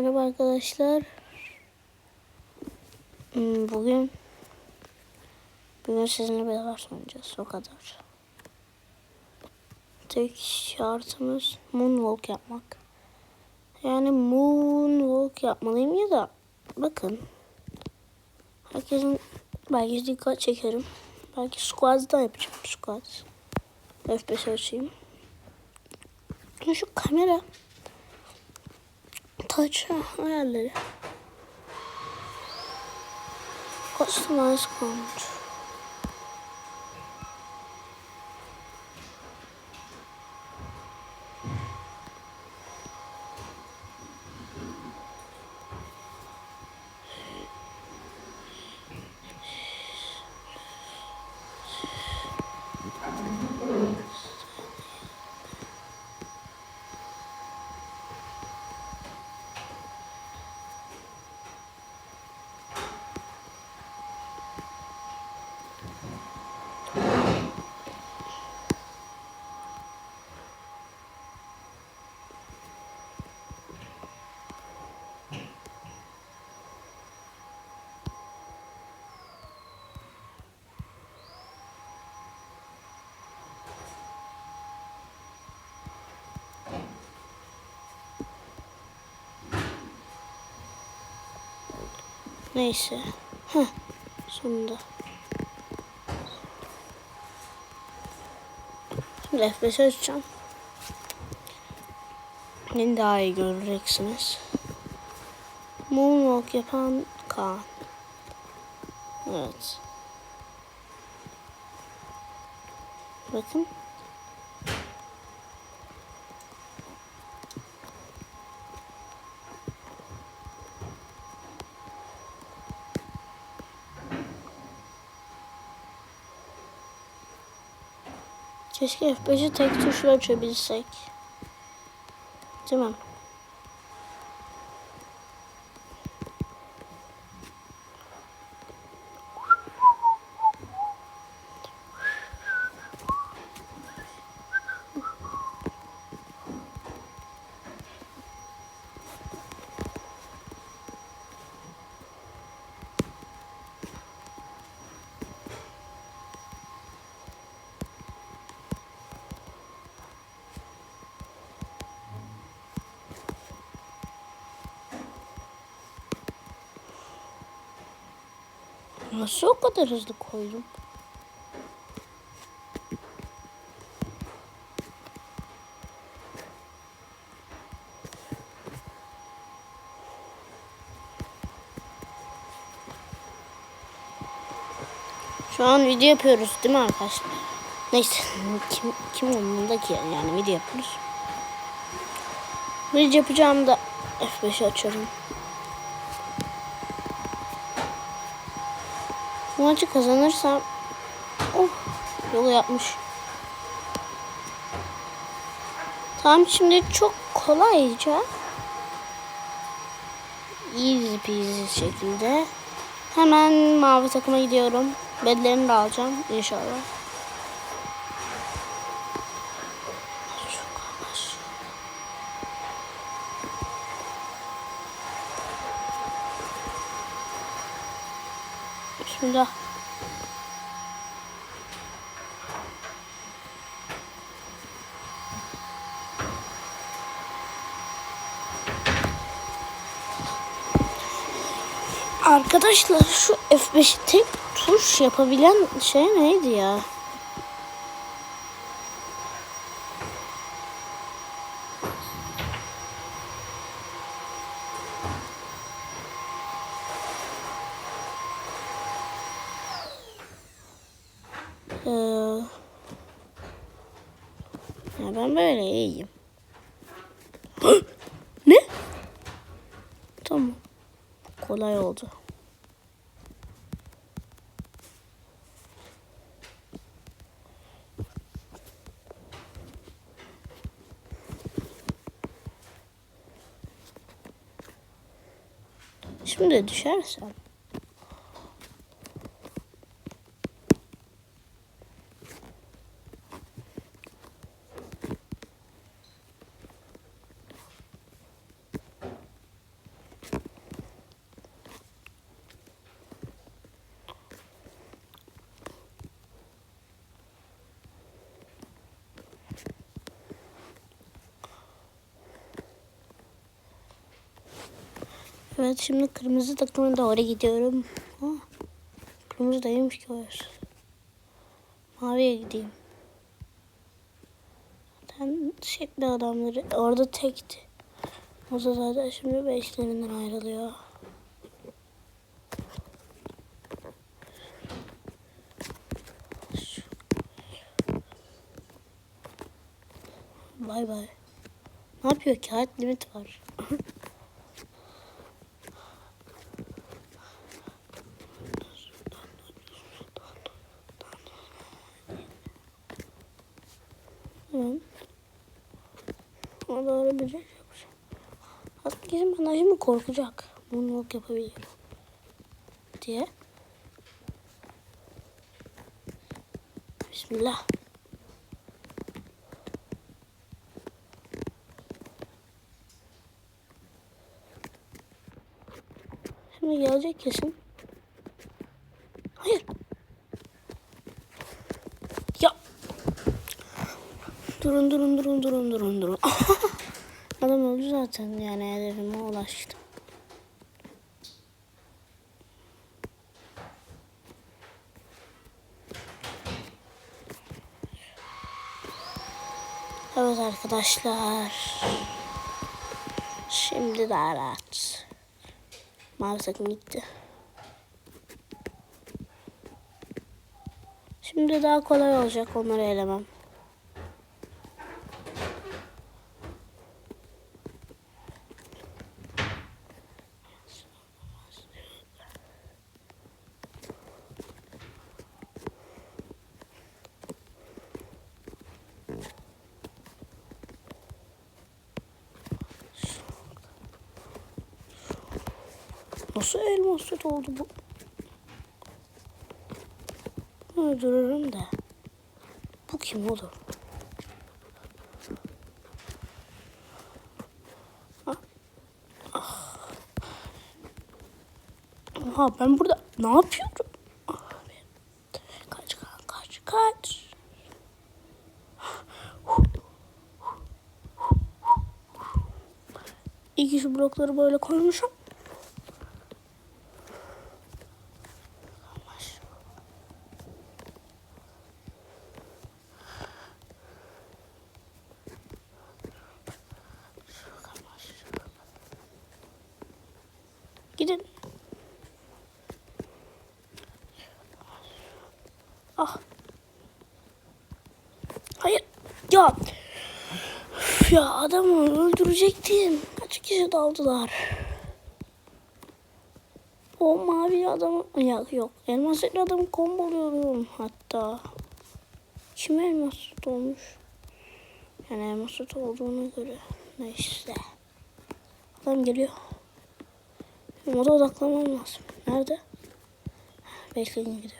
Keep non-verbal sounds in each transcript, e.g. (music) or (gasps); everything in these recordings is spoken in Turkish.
Merhaba arkadaşlar. Hmm, Bugün bugün sizinle beraber oynayacağız. O kadar. Tek şartımız moonwalk yapmak. Yani moonwalk yapmalıyım ya da bakın. Herkesin belki dikkat çekerim. Belki squat'da yapacağım. Squat. F5 açayım. Şu kamera touch ayarları. Customize count. Neyse. Heh, sonunda. Şimdi F5 açacağım. Beni daha iyi göreceksiniz. Moonwalk yapan Kaan. Evet. Bakın. Keşke F5'i tek tuşla açabilsek. Değil mi? Nasıl o kadar hızlı koydum? Şu an video yapıyoruz değil mi arkadaşlar? Neyse (laughs) kim, kim umurunda ki yani, yani video yapıyoruz. Video yapacağım da F5'i açıyorum. Bu maçı kazanırsam oh yolu yapmış. Tamam şimdi çok kolayca easy peasy şekilde hemen mavi takıma gidiyorum. Bedlerini de alacağım inşallah. Bismillah. Arkadaşlar şu F5'i tek tuş yapabilen şey neydi ya? Ee, ben böyle iyiyim. (gasps) ne? Tamam. Kolay oldu. Şimdi düşersem Evet şimdi kırmızı takıma doğru gidiyorum. Ha, kırmızı değilmiş ki orası. Maviye gideyim. Zaten şekli adamları orada tekti. O da zaten şimdi beşlerinden ayrılıyor. Bay bay. Ne yapıyor? Hayat limit var. (laughs) Tamam. O doğru bir şey yapmış. Benden şimdi korkacak. Moonwalk yapabilirim. Diye. Bismillah. Şimdi gelecek kesin. Hayır. Ya. Durun durun durun durun durun durun. (laughs) Adam öldü zaten yani hedefime ulaştım. Evet arkadaşlar. Şimdi daha rahat. Mavi takım gitti. Şimdi daha kolay olacak onları elemem. Nasıl elmas süt oldu bu? Öldürürüm de. Bu kim olur? Ah. Ah. Oha ben burada ne yapıyorum? Ah, ben- Kaç kaç kaç kaç. İyi ki şu blokları böyle koymuşum. Ya. Üf Ya adamı öldürecektim. Kaç kişi daldılar. O mavi adamı ya yok elmas etli adamı komboluyorum hatta. Kime elmas olmuş? Yani elmas olduğuna göre neyse. Adam geliyor. Moda odaklanmam lazım. Nerede? Bekleyin gidiyor.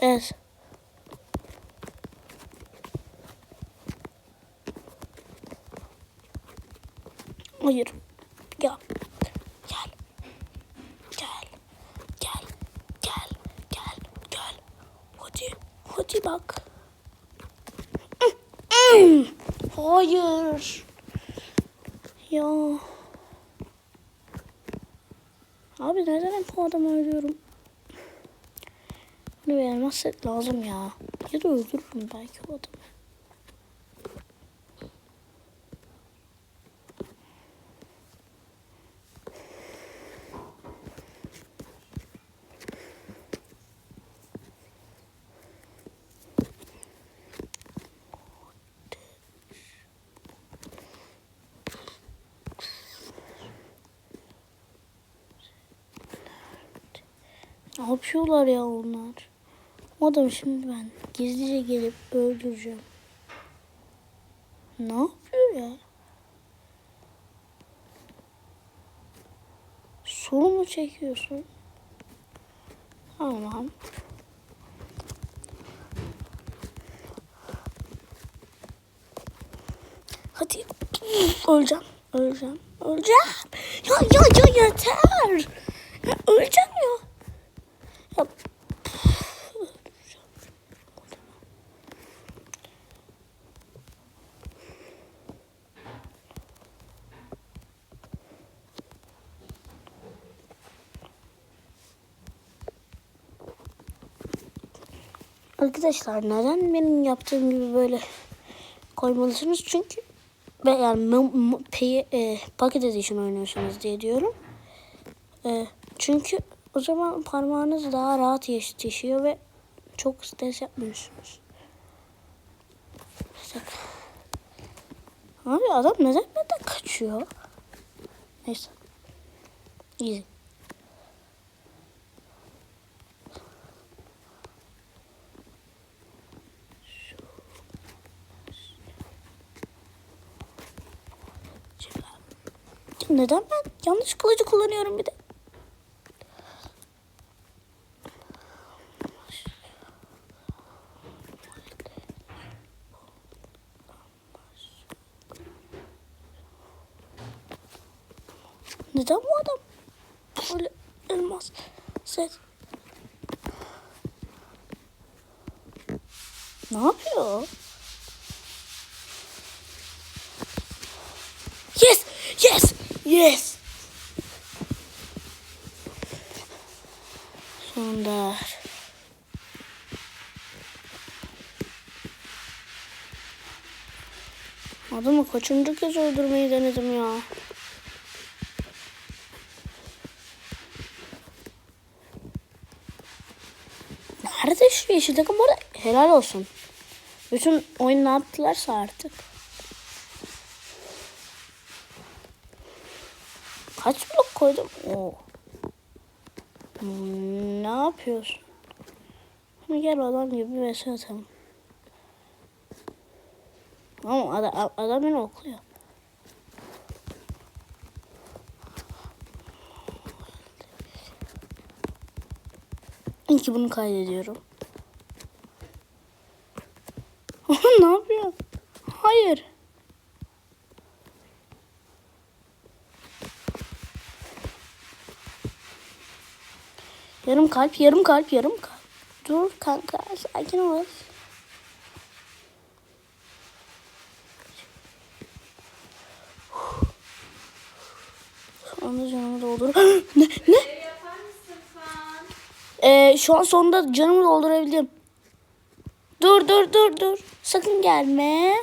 Evet. Hayır. Ya. Gel. Gel. Gel. Gel. Gel. Gel. Hadi. Hadi bak. (clears throat) Hayır. Ya. Abi neden hep o adamı ölüyorum? Bunu elmas set lazım ya. Ya da öldürürüm belki o adamı. Ne yapıyorlar ya onlar? Adamı şimdi ben gizlice gelip öldüreceğim. Ne yapıyor ya? Soru mu çekiyorsun? Tamam. Hadi. Öleceğim. Öleceğim. Öleceğim. Ya ya ya yeter. Ya öleceğim ya. Ya. Arkadaşlar neden benim yaptığım gibi böyle koymalısınız? Çünkü ben yani pay, e, Pocket Edition oynuyorsunuz diye diyorum. E, çünkü o zaman parmağınız daha rahat yetişiyor ve çok stres yapmıyorsunuz. Abi adam neden benden kaçıyor? Neyse. Easy. Ya neden ben yanlış kılıcı kullanıyorum bir de? Neden bu adam böyle elmas set? Ne yapıyor? Yes! Yes! Yes! Sonunda. Adamı kaçıncı kez öldürmeyi denedim ya. Nerede şu yeşil takım? Bu helal olsun. Bütün oyun ne yaptılarsa artık. Kaç blok koydum? Oo. Hmm, ne yapıyorsun? Hadi gel adam gibi vs atalım. Ama adam, adam beni okluyor. İyi ki bunu kaydediyorum. ne yapıyor? Hayır. Yarım kalp, yarım kalp, yarım kalp. Dur kanka, sakin ol. Anda canımı doldur. (gasps) ne? Ne? Ee, şu an sonunda canımı doldurabildim. Dur dur dur dur. Sakın gelme.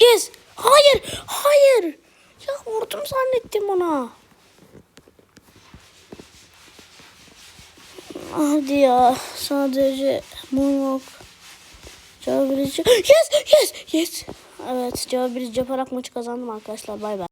Yes. Hayır. Ya vurdum zannettim ona. Hadi ya. Sadece Moonwalk. Cevap verici. (gasps) Yes. Yes. Yes. Evet. Cevap verici yaparak maçı kazandım arkadaşlar. Bay bay.